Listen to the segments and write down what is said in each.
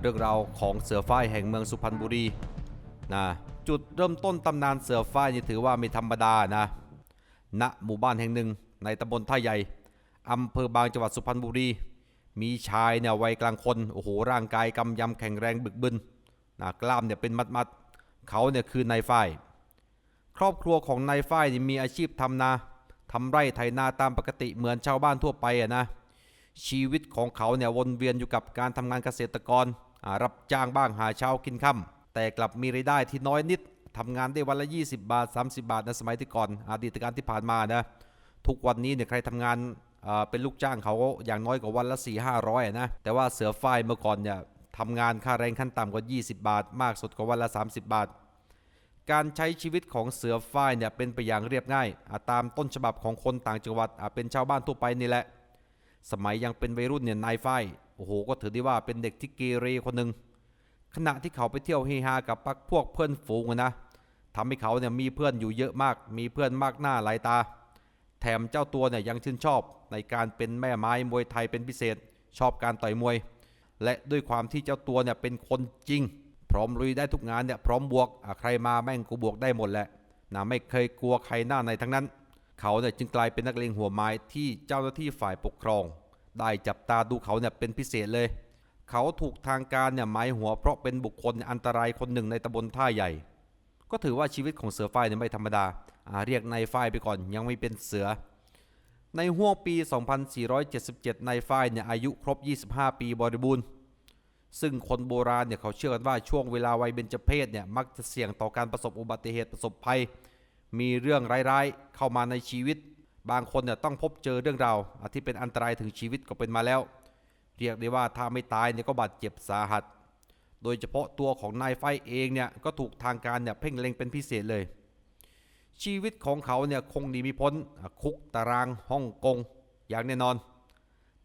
เรื่องราวของเสือฝ้ายแห่งเมืองสุพรรณบุรีนะจุดเริ่มต้นตำนานเสือฝ้ายนี่ถือว่าไม่ธรรมดานะณหมู่บ้านแห่งหนึ่งในตำบลท่าใหญ่อำเภอบางจังหวัดสุพรรณบุรี มีชายเนี่ยวัยกลางคนโอ้โหร่างกายกำยำแข็งแรงบึกบึนนะกล้ามเนี่ยเป็นมัดๆเขาเนี่ยคือนายฝ้ายครอบครัวของนายฝ้ายมีอาชีพทำนาทำไร่ไถนาตามปกติเหมือนชาวบ้านทั่วไปอะนะ ชีวิตของเขาเนี่ยวนเวียนอยู่กับการทำงานเกษตรกร รับจ้างบ้างหาเช้ากินค่ำแต่กลับมีรายได้ที่น้อยนิดทำงานได้วันละ 20 บาท 30 บาทในสมัยที่ก่อนอดีตการที่ผ่านมานะทุกวันนี้เนี่ยใครทำงานเป็นลูกจ้างเขาก็อย่างน้อยกว่าวันละ 4 5 0 0อะนะแต่ว่าเสือฝ้ายเมื่อก่อนเนี่ยทำงานค่าแรงขั้นต่ำกว่า 20 บาท มากสุดก็วันละ 30 บาท การใช้ชีวิตของเสือฝ้ายเนี่ยเป็นไปอย่างเรียบง่าย ตามต้นฉบับของคนต่างจังหวัดเป็นชาวบ้านทั่วไปนี่แหละ สมัยยังเป็นวัยรุ่นเนี่ยนายฝ้ายโอ้โหก็ถือได้ว่าเป็นเด็กที่เกเรคนหนึ่งขณะที่เขาไปเที่ยวเฮฮากับพักพวกเพื่อนฝูงอะนะทำให้เขาเนี่ยมีเพื่อนอยู่เยอะมาก มีเพื่อนมากหน้าหลายตา แถมเจ้าตัวเนี่ยยังชื่นชอบในการเป็นแม่ไม้มวยไทยเป็นพิเศษ ชอบการต่อยมวย และด้วยความที่เจ้าตัวเนี่ยเป็นคนจริง พร้อมลุยได้ทุกงานเนี่ยพร้อมบวกใครมาแม่งกูบวกได้หมดแหละนะไม่เคยกลัวใครหน้าในทั้งนั้น เขาเนี่ยจึงกลายเป็นนักเลงหัวไม้ที่เจ้าหน้าที่ฝ่ายปกครอง ได้จับตาดูเขาเนี่ยเป็นพิเศษเลย เขาถูกทางการเนี่ยหมายหัวเพราะเป็นบุคคลอันตรายคนหนึ่งในตำบลท่าใหญ่ ก็ถือว่าชีวิตของเสือฝ้ายเนี่ยไม่ธรรมดาอาเรียกนายฝ้ายไปก่อนยังไม่เป็นเสือ ในห้วงปี 2477นายฝ้ายเนี่ยอายุครบ 25 ปีบริบูรณ์ซึ่งคนโบราณเนี่ยเขาเชื่อกันว่าช่วงเวลาวัยเบญจเพศเนี่ยมักจะเสี่ยงต่อการประสบอุบัติเหตุประสบภัย มีเรื่องร้ายๆ เข้ามาในชีวิต บางคนเนี่ยต้องพบเจอเรื่องราวที่เป็นอันตรายถึงชีวิตก็เป็นมาแล้ว เรียกได้ว่าถ้าไม่ตายเนี่ยก็บาดเจ็บสาหัส โดยเฉพาะตัวของนายไฟเองเนี่ยก็ถูกทางการเนี่ยเพ่งเล็งเป็นพิเศษเลย ชีวิตของเขาเนี่ยคงหนีไม่พ้นคุกตารางฮ่องกง อย่างแน่นอน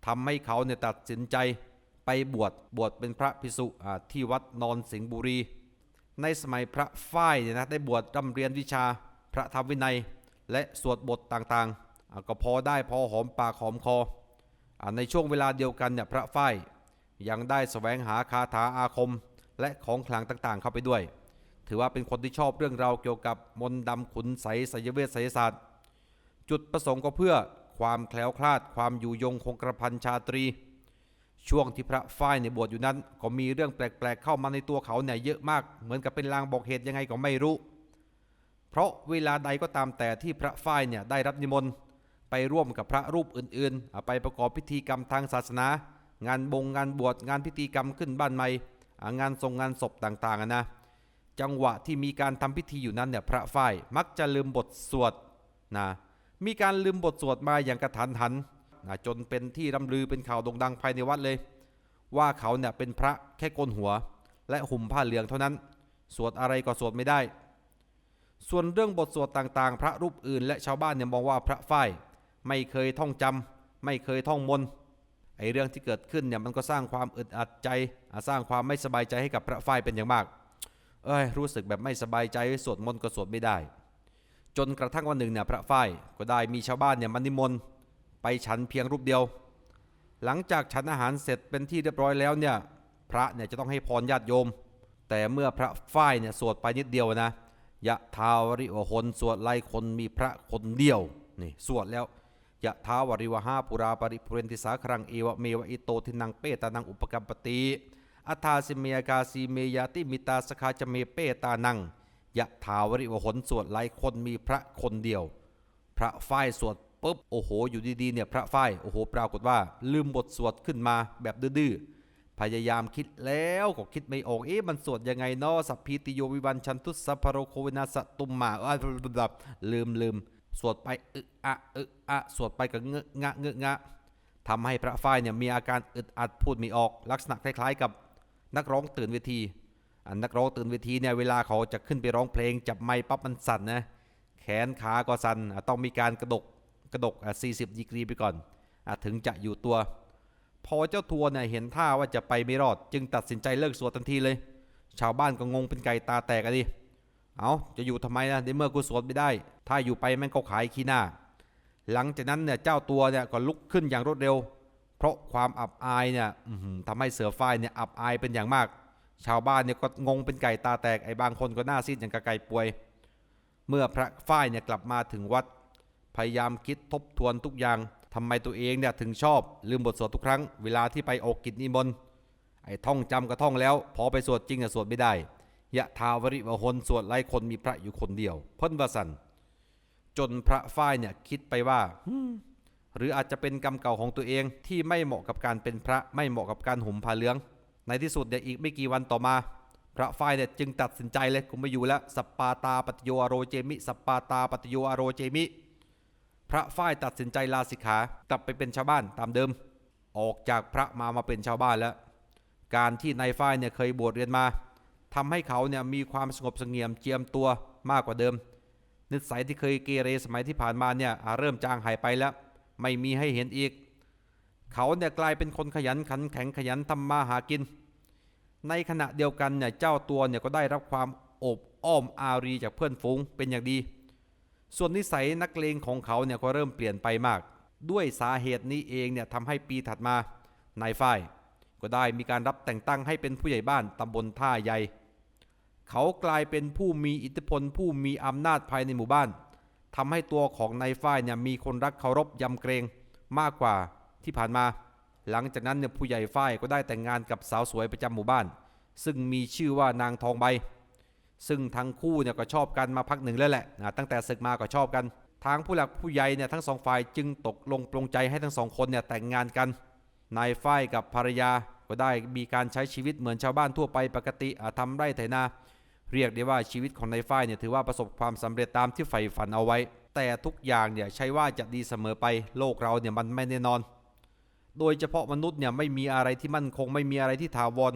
ทำให้เขาเนี่ยตัดสินใจไปบวชบวชเป็นพระภิกษุที่วัดนอนสิงห์บุรี ในสมัยพระฝ้ายเนี่ยนะได้บวชร่ำเรียนวิชา ระธรรมวินัย และสวดบทต่างๆ ก็พอได้พอหอมปากหอมคอในช่วงเวลาเดียวกันเนี่ยพระฝ้ายยังได้แสวงหาคาถาอาคม และของขลังต่างๆ เข้าไปด้วย ถือว่าเป็นคนที่ชอบเรื่องราวเกี่ยวกับมนต์ดำขุนไสไสยเวทไสยศาสตร์จุดประสงค์ก็เพื่อความแคล้วคลาดความอยู่ยงคงกระพันชาตรี ช่วงที่พระฝ้ายในยบวชอยู่นั้น ก็มีเรื่องแปลกๆ เข้ามาในตัวเขาเนี่ยเยอะมาก เหมือนกับเป็นลางบอกเหตุยังไงก็ไม่รู้ เพราะเวลาใดก็ตามแต่ที่พระฝ้ายเนี่ยได้รับนิมนต์ไปร่วมกับพระรูปอื่นๆ ไปประกอบพิธีกรรมทางศาสนา งานบงงานบวชงานพิธีกรรมขึ้นบ้านใหม่งานทรงงานศพต่างๆนะจังหวะที่มีการทำพิธีอยู่นั้นเนี่ยพระฝ้ายมักจะลืมบทสวดนะมีการลืมบทสวดมาอย่างกระทันหันนะจนเป็นที่ร่ำลือเป็นข่าวโด่งดังภายในวัดเลย ว่าเขาเนี่ยเป็นพระแค่โกนหัว และห่มผ้าเหลืองเท่านั้น สวดอะไรก็สวดไม่ได้ ส่วนเรื่องบทสวดต่างๆ พระรูปอื่น และชาวบ้านเนี่ยมองว่าพระฝ้ายไม่เคยท่องจำไม่เคยท่องมนไอเรื่องที่เกิดขึ้นเนี่ยมันก็สร้างความอึดอัดใจสร้างความไม่สบายใจให้กับพระฝ้ายเป็นอย่างมาก เอ้ยรู้สึกแบบไม่สบายใจสวดมนต์ก็สวดไม่ได้ จนกระทั่งวันหนึ่งเนี่ยพระฝ้ายก็ได้มีชาวบ้านเนี่ยมานิมนต์ไปฉันเพียงรูปเดียว หลังจากฉันอาหารเสร็จเป็นที่เรียบร้อยแล้วเนี่ยพระเนี่ยจะต้องให้พรญาติโยม แต่เมื่อพระฝ้ายเนี่ยสวดไปนิดเดียวนะ ยะทาวริวหนสวดไล่คนมีพระคนเดียวนี่สวดแล้วยะทาวริวหาปุราปริปุเรนติสาครังเอวะเมวะอิโตทินังเปตานังอุปกัมปติอัฏาสิเมยกาสีเมยาติมิตาสคาจเมเปตานังยะถาวริวหนสวดหลายคนมีพระคนเดียว พระฝ้ายสวดปุ๊บโอ้โหอยู่ดีๆเนี่ยพระฝ้ายโอ้โหปรากฏว่าลืมบทสวดขึ้นมาแบบดื้อๆ พยายามคิดแล้วก็คิดไม่ออก เอ๊ะมันสวดยังไงเนาะสัพพีติโยวิวันชันทุสสัพพโรโควินาสตุมมาอ้ยลืมลืมสวดไปอึอะอึอะสวดไปก็เงะงะเงะงะทำให้พระฝ้ายเนี่ยมีอาการอึดอัดพูดไม่ออก ลักษณะคล้ายๆกับนักร้องตื่นเวทีอันนักร้องตื่นเวทีเนี่ยเวลาเขาจะขึ้นไปร้องเพลงจับไม้ปั๊บมันสั่นนะแขนขาก็สั่นอะต้องมีการกระดกกระดกอะ40ดีกรีไปก่อนอะถึงจะอยู่ตัว พอเจ้าทัวเนี่ยเห็นท่าว่าจะไปไม่รอด จึงตัดสินใจเลิกสวดทันทีเลย ชาวบ้านก็งงเป็นไก่ตาแตกอะดิเอาจะอยู่ทำไมนะในเมื่อกูสวดไม่ได้ ถ้าอยู่ไปแม่งก็ขายขี้หน้า หลังจากนั้นเนี่ยเจ้าตัวเนี่ยก็ลุกขึ้นอย่างรวดเร็ว เพราะความอับอายเนี่ยทำให้เสือฝ้ายเนี่ยอับอายเป็นอย่างมาก ชาวบ้านเนี่ยก็งงเป็นไก่ตาแตกไอ้บางคนก็หน้าซีดอย่างกระไก่ป่วย เมื่อพระฝ้ายเนี่ยกลับมาถึงวัด พยายามคิดทบทวนทุกอย่าง ทำไมตัวเองเนี่ยถึงชอบลืมบทสวดทุกครั้งเวลาที่ไปออกกิจนิมนต์ไอ้ท่องจำก็ท่องแล้ว พอไปสวดจริงเนี่ยสวดไม่ได้ยะทาวริวหนสวดไล่คนมีพระอยู่คนเดียวเพิ่นวสันจนพระฝ้ายเนี่ยคิดไปว่าหรืออาจจะเป็นกรรมเก่าของตัวเองที่ไม่เหมาะกับการเป็นพระไม่เหมาะกับการห่มผ้าเหลือง ในที่สุดเนี่ยอีกไม่กี่วันต่อมา พระฝ้ายเนี่ยจึงตัดสินใจเลยกูไม่อยู่แล้วสปปาตาปฏิโยอโรเจมิสปปาตาปฏิโยอโรเจมิ พระฝ้ายตัดสินใจลาสิกขากลับไปเป็นชาวบ้านตามเดิม ออกจากพระมามาเป็นชาวบ้านแล้ว การที่นายฝ้ายเนี่ยเคยบวชเรียนมาทำให้เขาเนี่ยมีความสงบเสงี่ยมเจียมตัวมากกว่าเดิม นิสัยที่เคยเกเรสมัยที่ผ่านมาเนี่ยเริ่มจางหายไปแล้ว ไม่มีให้เห็นอีก เขาเนี่ยกลายเป็นคนขยันขันแข็งขยันทำมาหากิน ในขณะเดียวกันเนี่ยเจ้าตัวเนี่ยก็ได้รับความอบอ้อมอารีจากเพื่อนฝูงเป็นอย่างดี ส่วนนิสัยนักเลงของเขาเนี่ยก็เริ่มเปลี่ยนไปมาก ด้วยสาเหตุนี้เองเนี่ยทำให้ปีถัดมานายฝ้ายก็ได้มีการรับแต่งตั้งให้เป็นผู้ใหญ่บ้านตำบลท่าใหญ่ เขากลายเป็นผู้มีอิทธิพลผู้มีอำนาจภายในหมู่บ้านทำให้ตัวของนายฝ้ายเนี่ยมีคนรักเคารพยำเกรงมากกว่าที่ผ่านมา หลังจากนั้นเนี่ยผู้ใหญ่ฝ้ายก็ได้แต่งงานกับสาวสวยประจำหมู่บ้าน ซึ่งมีชื่อว่านางทองใบ ซึ่งทั้งคู่เนี่ยก็ชอบกันมาพักหนึ่งแล้วแหละนะตั้งแต่ศึกมาก็ชอบกัน ทางผู้หลักผู้ใหญ่เนี่ยทั้งสองฝ่ายจึงตกลงปรงใจให้ทั้งสองคนเนี่ยแต่งงานกัน นายฝ้ายกับภรรยาก็ได้มีการใช้ชีวิตเหมือนชาวบ้านทั่วไปปกติอ่าทำไร่ไถนา เรียกได้ว่าชีวิตของนายฝ้ายเนี่ยถือว่าประสบความสำเร็จตามที่ใฝ่ฝันเอาไว้ แต่ทุกอย่างเนี่ยใช่ว่าจะดีเสมอไปโลกเราเนี่ยมันไม่แน่นอน โดยเฉพาะมนุษย์เนี่ยไม่มีอะไรที่มั่นคงไม่มีอะไรที่ถาวร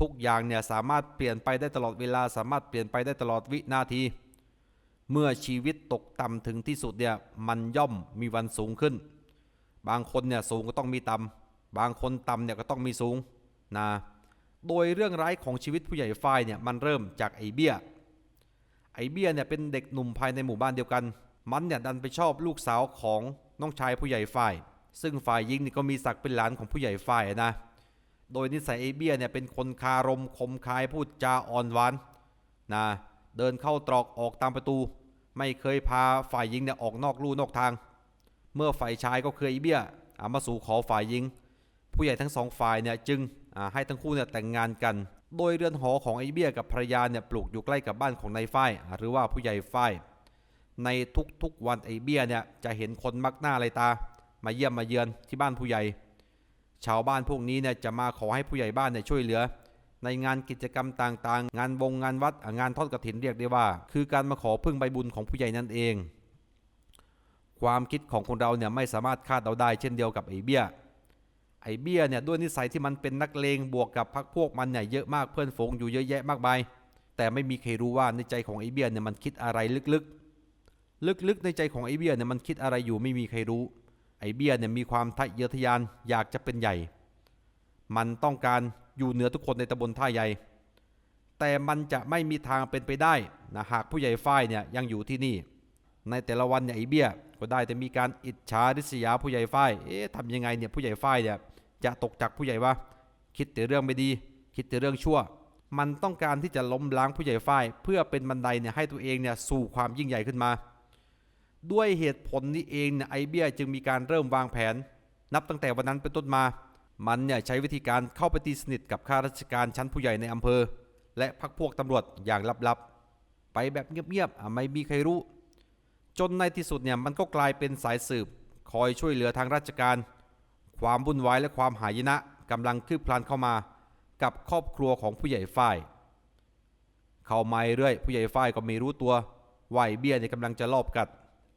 ทุกอย่างเนี่ยสามารถเปลี่ยนไปได้ตลอดเวลา สามารถเปลี่ยนไปได้ตลอดวินาที เมื่อชีวิตตกต่ำถึงที่สุดเนี่ยมันย่อมมีวันสูงขึ้น บางคนเนี่ยสูงก็ต้องมีต่ำบางคนต่ำเนี่ยก็ต้องมีสูงนะโดยเรื่องร้ายของชีวิตผู้ใหญ่ฝ้ายเนี่ยมันเริ่มจากไอเบี้ยไอเบี้ยเนี่ยเป็นเด็กหนุ่มภายในหมู่บ้านเดียวกัน มันเนี่ยดันไปชอบลูกสาวของน้องชายผู้ใหญ่ฝ้าย ซึ่งฝ่ายหญิงนี่ก็มีศักดิ์เป็นหลานของผู้ใหญ่ฝ้ายนะ โดยนิสัยไอเบี้ยเนี่ยเป็นคนคารมคมคายพูดจาอ่อนหวานนะเดินเข้าตรอกออกตามประตู ไม่เคยพาฝ่ายหญิงเนี่ยออกนอกลู่นอกทาง เมื่อฝ่ายชายก็คือไอเบี้ยอามาสู่ขอฝ่ายหญิง ผู้ใหญ่ทั้งสองฝ่ายเนี่ยจึงให้ทั้งคู่เนี่ยแต่งงานกัน โดยเรือนหอของไอเบี้ยกับภรรยาเนี่ยปลูกอยู่ใกล้กับบ้านของนายฝ้ายหรือว่าผู้ใหญ่ฝ้ายในทุกๆวันไอเบี้ยเนี่ยจะเห็นคนมักหน้าลายตา มาเยี่ยมมาเยือนที่บ้านผู้ใหญ่ ชาวบ้านพวกนี้เนี่ยจะมาขอให้ผู้ใหญ่บ้านเนี่ยช่วยเหลือ ในงานกิจกรรมต่างๆ งานวงงานวัดงานทอดกฐินเรียกได้ว่า คือการมาขอพึ่งใบบุญของผู้ใหญ่นั่นเอง ความคิดของคนเราเนี่ยไม่สามารถคาดเดาได้เช่นเดียวกับไอเบี้ยไอเบี้ยเนี่ยด้วยนิสัยที่มันเป็นนักเลงบวกกับพักพวกมันเนี่ยเยอะมากเพื่อนฝูงอยู่เยอะแยะมากมายแต่ไม่มีใครรู้ว่าในใจของไอเบี้ยเนี่ยมันคิดอะไรลึกๆ ลึกๆในใจของไอเบี้ยเนี่ยมันคิดอะไรอยู่ไม่มีใครรู้ ไอเบี้ยเนี่ยมีความทะเยอทะยานอยากจะเป็นใหญ่ มันต้องการอยู่เหนือทุกคนในตำบลท่าใหญ่ แต่มันจะไม่มีทางเป็นไปได้นะหากผู้ใหญ่ฝ้ายเนี่ยยังอยู่ที่นี่ ในแต่ละวันเนี่ยไอเบี้ยก็ได้แต่มีการอิจฉาริษยาผู้ใหญ่ฝ้าย เอ๊ะทำยังไงเนี่ยผู้ใหญ่ฝ้ายเนี่ยจะตกจากผู้ใหญ่วะคิดแต่เรื่องไม่ดี คิดแต่เรื่องชั่ว มันต้องการที่จะล้มล้างผู้ใหญ่ฝ้าย เพื่อเป็นบันไดเนี่ยให้ตัวเองเนี่ยสู่ความยิ่งใหญ่ขึ้นมา ด้วยเหตุผลนี้เองเนี่ยไอเบียจึงมีการเริ่มวางแผน นับตั้งแต่วันนั้นเป็นต้นมา มันเนี่ยใช้วิธีการเข้าไปตีสนิทกับข้าราชการชั้นผู้ใหญ่ในอำเภอ และพักพวกตำรวจอย่างลับๆ ไปแบบเงียบๆไม่มีใครรู้ จนในที่สุดเนี่ยมันก็กลายเป็นสายสืบ คอยช่วยเหลือทางราชการ ความวุ่นวายและความหายนะกำลังคืบคลานเข้ามา กับครอบครัวของผู้ใหญ่ฝ้าย เข้ามาเรื่อยผู้ใหญ่ฝ้ายก็ไม่รู้ตัวไอ้เบี้ยเนี่ยกำลังจะลอบกัด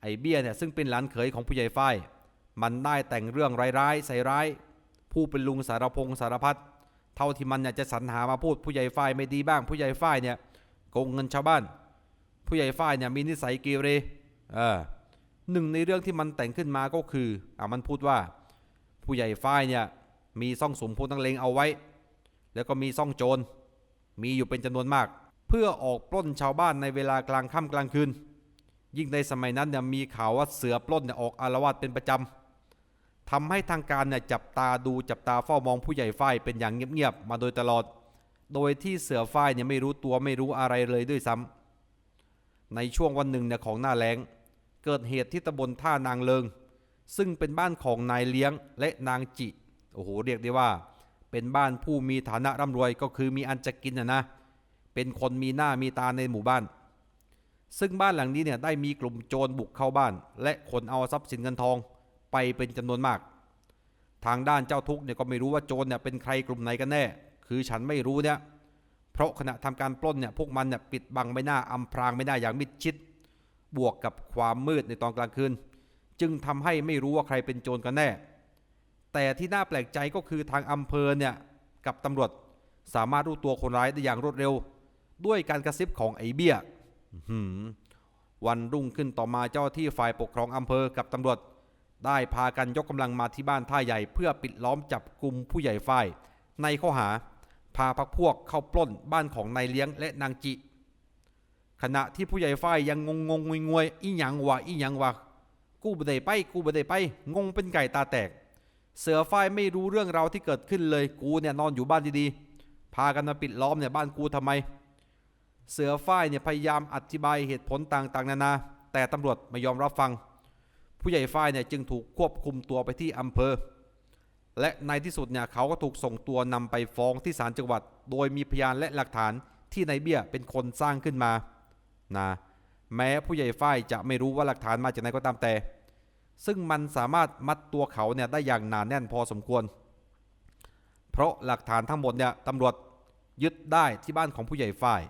ไอ้เบี้ยเนี่ยซึ่งเป็นหลานเขยของผู้ใหญ่ฝ้ายมันได้แต่งเรื่องร้ายๆใส่ร้าย ผู้เป็นลุงสารพงษ์สารพัดเท่าที่มันเนี่ยจะสรรหามาพูดผู้ใหญ่ฝ้ายไม่ดีบ้าง ผู้ใหญ่ฝ้ายเนี่ยโกงเงินชาวบ้าน ผู้ใหญ่ฝ้ายเนี่ยมีนิสัยเกเรเออหนึ่งในเรื่องที่มันแต่งขึ้นมาก็คืออะมันพูดว่า ผู้ใหญ่ฝ้ายเนี่ยมีซ่องสมพงตั้งเลงเอาไว้ แล้วก็มีซ่องโจรมีอยู่เป็นจำนวนมาก เพื่อออกปล้นชาวบ้านในเวลากลางค่ำกลางคืน ยิ่งในสมัยนั้นเนี่ยมีข่าวว่าเสือปล้นเนี่ยออกอารวาสเป็นประจำทำให้ทางการเนี่ยจับตาดูจับตาเฝ้ามองผู้ใหญ่ฝ้ายเป็นอย่างเงียบๆมาโดยตลอด โดยที่เสือฝ้ายเนี่ยไม่รู้ตัวไม่รู้อะไรเลยด้วยซ้ำในช่วงวันหนึ่งเนี่ยของหน้าแล้ง เกิดเหตุที่ตำบลท่านางเลิง ซึ่งเป็นบ้านของนายเลี้ยงและนางจิโอ้โหเรียกได้ว่า เป็นบ้านผู้มีฐานะร่ำรวยก็คือมีอันจะกินนะนะเป็นคนมีหน้ามีตาในหมู่บ้าน ซึ่งบ้านหลังนี้เนี่ยได้มีกลุ่มโจรบุกเข้าบ้าน และขนเอาทรัพย์สินเงินทองไปเป็นจำนวนมาก ทางด้านเจ้าทุกเนี่ยก็ไม่รู้ว่าโจรเนี่ยเป็นใครกลุ่มไหนกันแน่ คือฉันไม่รู้เนี่ย เพราะขณะทำการปล้นเนี่ยพวกมันเนี่ยปิดบังไม่หน้าอำพรางไม่ได้อย่างมิดชิด บวกกับความมืดในตอนกลางคืน จึงทำให้ไม่รู้ว่าใครเป็นโจรกันแน่ แต่ที่น่าแปลกใจก็คือทางอำเภอเนี่ยกับตำรวจสามารถรู้ตัวคนร้ายได้อย่างรวดเร็ว ด้วยการกระซิบของไอ้เบี้ยอื้อหือ วันรุ่งขึ้นต่อมาเจ้าที่ฝ่ายปกครองอำเภอกับตำรวจ ได้พากันยกกำลังมาที่บ้านท่าใหญ่ เพื่อปิดล้อมจับกลุ่มผู้ใหญ่ฝ่าย ในข้อหา พาพักพวกเข้าปล้นบ้านของนายเลี้ยงและนางจิ ขณะที่ผู้ใหญ่ฝ่ายยังงงงงงวยๆอีหยังวะอีหยังวะกู้บ่ได้ไป กู้บ่ได้ไป งงเป็นไก่ตาแตก เสือฝ้ายไม่รู้เรื่องราวที่เกิดขึ้นเลยกูเนี่ยนอนอยู่บ้านดีๆพากันมาปิดล้อมเนี่ยบ้านกูทำไม เสือฝ้ายเนี่ยพยายามอธิบายเหตุผลต่างๆ นานา แต่ตำรวจไม่ยอมรับฟัง ผู้ใหญ่ฝ้ายเนี่ยจึงถูกควบคุมตัวไปที่อำเภอ และในที่สุดเนี่ยเขาก็ถูกส่งตัวนำไปฟ้องที่ศาลจังหวัด โดยมีพยานและหลักฐานที่นายเบี้ยเป็นคนสร้างขึ้นมานะแม้ผู้ใหญ่ฝ้ายจะไม่รู้ว่าหลักฐานมาจากไหนก็ตามแต่ ซึ่งมันสามารถมัดตัวเขาเนี่ยได้อย่างหนาแน่นพอสมควร เพราะหลักฐานทั้งหมดเนี่ยตำรวจยึดได้ที่บ้านของผู้ใหญ่ฝ่าย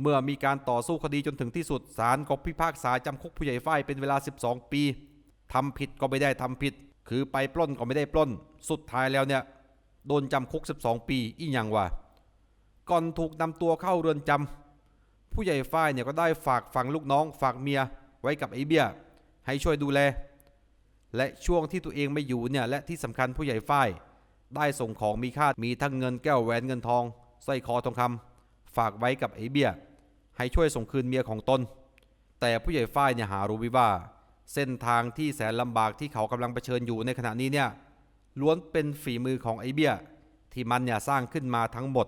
เมื่อมีการต่อสู้คดีจนถึงที่สุดศาลก็พิพากษาจำคุกผู้ใหญ่ฝ่ายเป็นเวลา 12 ปีทำผิดก็ไม่ได้ทำผิด คือไปปล้นก็ไม่ได้ปล้น สุดท้ายแล้วเนี่ยโดนจำคุก 12 ปีอีหยังวะก่อนถูกนำตัวเข้าเรือนจำผู้ใหญ่ฝ่ายเนี่ยก็ได้ฝากฝังลูกน้องฝากเมียไว้กับไอ้เบี้ยให้ช่วยดูแล และช่วงที่ตัวเองไม่อยู่เนี่ยและที่สำคัญผู้ใหญ่ฝ้ายได้ส่งของมีค่ามีทั้งเงินแก้วแหวนเงินทองสร้อยคอทองคำฝากไว้กับไอ้เบี้ย ให้ช่วยส่งคืนเมียของตน แต่ผู้ใหญ่ฝ้ายเนี่ยหารู้วิว่า เส้นทางที่แสนลำบากที่เขากำลังเผชิญอยู่ในขณะนี้เนี่ยล้วนเป็นฝีมือของไอเบียที่มันเนี่ยสร้างขึ้นมาทั้งหมด